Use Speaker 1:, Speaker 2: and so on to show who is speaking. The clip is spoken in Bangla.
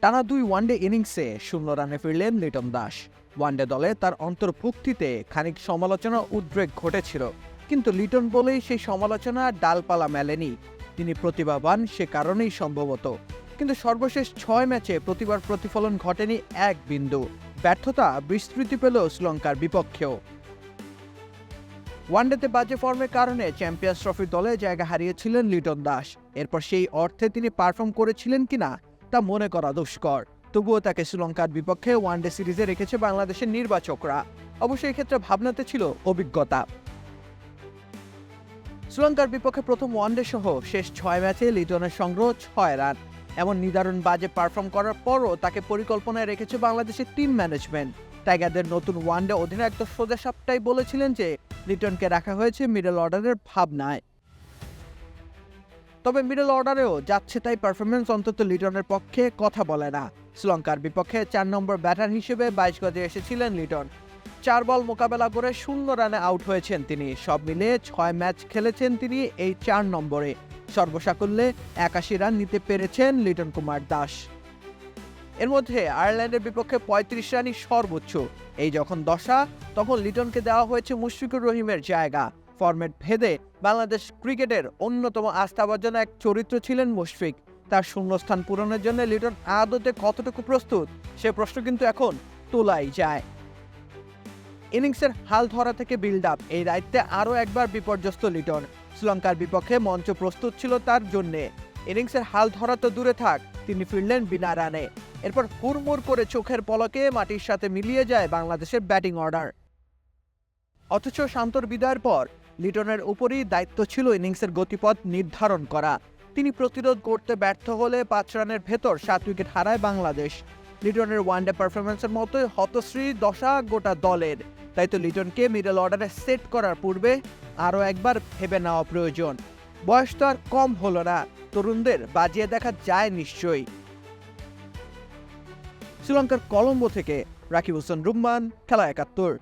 Speaker 1: টানা দুই ওয়ানডে ইনিংসে শূন্য রানে ফিরলেন লিটন দাস। ওয়ানডে দলে তার অন্তর্ভুক্তিতে খানিক সমালোচনা উদ্রেক ঘটেছিল। কিন্তু লিটন বলেই সেই সমালোচনা ডালপালা মেলেনি। তিনি প্রতিভাবান সে কারণেই সম্ভবত। কিন্তু সর্বশেষ ছয় ম্যাচে প্রতিবার প্রতিফলন ঘটেনি এক বিন্দু। ব্যর্থতা বিস্তৃতি পেল শ্রীলঙ্কার বিপক্ষেও। ওয়ানডেতে বাজে ফর্মের কারণে চ্যাম্পিয়ন্স ট্রফি দলে জায়গা হারিয়েছিলেন লিটন দাস। এরপর সেই অর্থে তিনি পারফর্ম করেছিলেন কিনা তা মনে করা দুষ্কর। তবুও তাকে শ্রীলঙ্কার বিপক্ষে ওয়ানডে সিরিজে রেখেছে বাংলাদেশের নির্বাচকরা। অবশ্যই এক্ষেত্রে ভাবনাতে ছিল অভিজ্ঞতা। শ্রীলঙ্কার বিপক্ষে প্রথম ওয়ানডে সহ শেষ ছয় ম্যাচে লিটনের সংগ্রহ ছয় রান। এমন নিদারুণ বাজে পারফর্ম করার পরও তাকে পরিকল্পনায় রেখেছে বাংলাদেশের টিম ম্যানেজমেন্ট টাইগারদের নতুন ওয়ানডে অধিনায়ক তো সোজা সাপটাই বলেছিলেন যে, লিটনকে রাখা হয়েছে মিডল অর্ডারের ভাবনায়। তবে মিডল অর্ডারেও যাচ্ছে তাই পারফরমেন্স অন্তত লিটনের পক্ষে কথা বলে না। শ্রীলঙ্কার বিপক্ষে চার নম্বর ব্যাটার হিসেবে বাইশ গজে এসেছিলেন লিটন চার বল মোকাবেলা করে শূন্য রানে আউট হয়েছেন তিনি। সব মিলিয়ে ছয় ম্যাচ খেলেছেন তিনি এই চার নম্বরে। সর্বসাকুল্যে একাশি রান নিতে পেরেছেন লিটন কুমার দাস। এর মধ্যে আয়ারল্যান্ডের বিপক্ষে পঁয়ত্রিশ রানই সর্বোচ্চ। এই যখন দশা, তখন লিটনকে দেওয়া হয়েছে মুশফিকুর রহিমের জায়গা। ফরম্যাট ভেদে বাংলাদেশ ক্রিকেটের অন্যতম আস্থাভাজন এক চরিত্র ছিলেন মুশফিক। তার শূন্যস্থান পূরণের জন্য লিটন আদতে কতটুকু প্রস্তুত, সে প্রশ্ন কিন্তু এখন তোলাই যায়। ইনিংসের হাল ধরা থেকে বিল্ড আপ এই দায়িত্বে আরও একবার বিপর্যস্ত লিটন। শ্রীলঙ্কার বিপক্ষে মঞ্চ প্রস্তুত ছিল তার জন্যে। ইনিংসের হাল ধরা তো দূরে থাক, তিনি ফিরলেন বিনা রানে। এরপর হুড়মুড় করে চোখের পলকে মাটির সাথে মিলিয়ে যায় বাংলাদেশের ব্যাটিং অর্ডার অথচ শান্তর বিদায়ের পর লিটনের উপরই দায়িত্ব ছিল ইনিংসের গতিপথ নির্ধারণ করা। তিনি প্রতিরোধ করতে ব্যর্থ হলে পাঁচ রানের ভেতর সাত উইকেট হারায় বাংলাদেশ। লিটনের ওয়ানডে পারফরমেন্সের মতোই হতশ্রী দশা গোটা দলের। তাই তো লিটনকে মিডল অর্ডারে সেট করার পূর্বে আরও একবার ভেবে নেওয়া প্রয়োজন। বয়স তো আর কম হলো না, তরুণদের বাজিয়ে দেখা যায় নিশ্চয়ই। শ্রীলঙ্কার কলম্বো থেকে রাকিব হোসেন রুম্মান, খেলা একাত্তর।